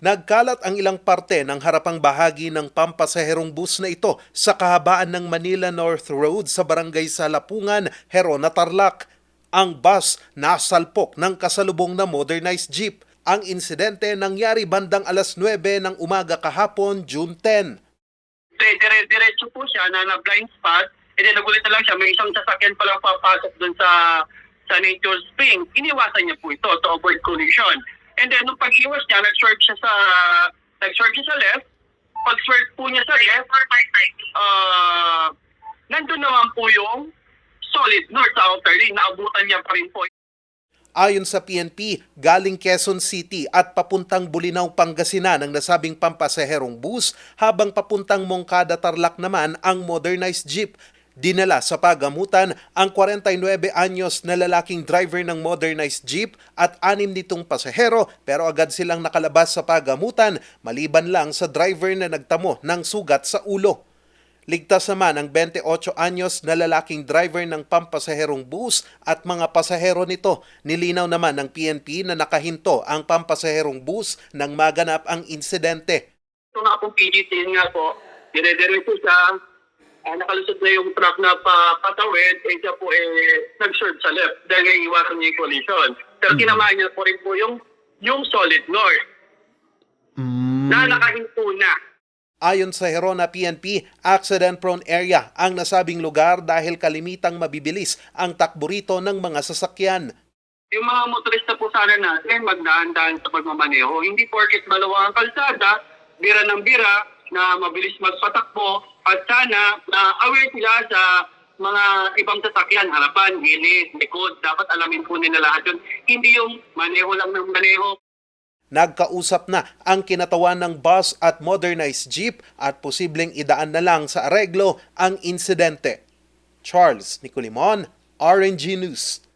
Nagkalat ang ilang parte ng harapang bahagi ng pampasaherong bus na ito sa kahabaan ng Manila North Road sa barangay Salapungan, Herona, Tarlac. Ang bus nasalpok ng kasalubong na modernized jeep. Ang insidente nangyari bandang alas 9 ng umaga kahapon, June 10. dire diretso po siya na na blind spot and then nagulit na lang siya may isang sasakyan pa lang papasok dun sa sa nature spring iniwasan niya po ito to avoid collision and then nung pag-iwas niya nag-swerve siya sa nag-swerve siya sa left. Pag-swerve po niya sa left uh, nandun naman po yung solid north sa outer lane. Naabutan niya pa rin po. Ayon sa PNP, galing Quezon City at papuntang Bulinaw, Pangasinan ang nasabing pampasaherong bus habang papuntang Mongkada, Tarlac naman ang modernized jeep. Dinala sa pagamutan ang 49 anyos na lalaking driver ng modernized jeep at anim nitong pasahero pero agad silang nakalabas sa pagamutan maliban lang sa driver na nagtamo ng sugat sa ulo. Ligtas naman ang 28 anyos na lalaking driver ng pampasaherong bus at mga pasahero nito. Nilinaw naman ng PNP na nakahinto ang pampasaherong bus nang maganap ang insidente. Ito nga pong PGT yun nga po, dire-diretso siya, ah, nakalusot na yung truck na pa, patawid, eh siya po eh, nag-serve sa left dahil nga iwasan niya yung collision. Pero tinamaan niya po rin po yung, yung solid north na nakahinto na. Ayon sa Herona PNP, accident-prone area ang nasabing lugar dahil kalimitang mabibilis ang takbo rito ng mga sasakyan. Yung mga motorista po sana natin, magdaan-daan sa pagmamaneho. Hindi porket malawa ang kalsada, bira ng bira, na mabilis magpatakbo, at sana na aware sila sa mga ibang sasakyan, harapan, gilid, likod. Dapat alamin po nila lahat yun. Hindi yung maneho lang ng maneho. Nagkausap na ang kinatawan ng bus at modernized jeep at posibleng idaan na lang sa areglo ang insidente. Charles Nicolimon, RNG News.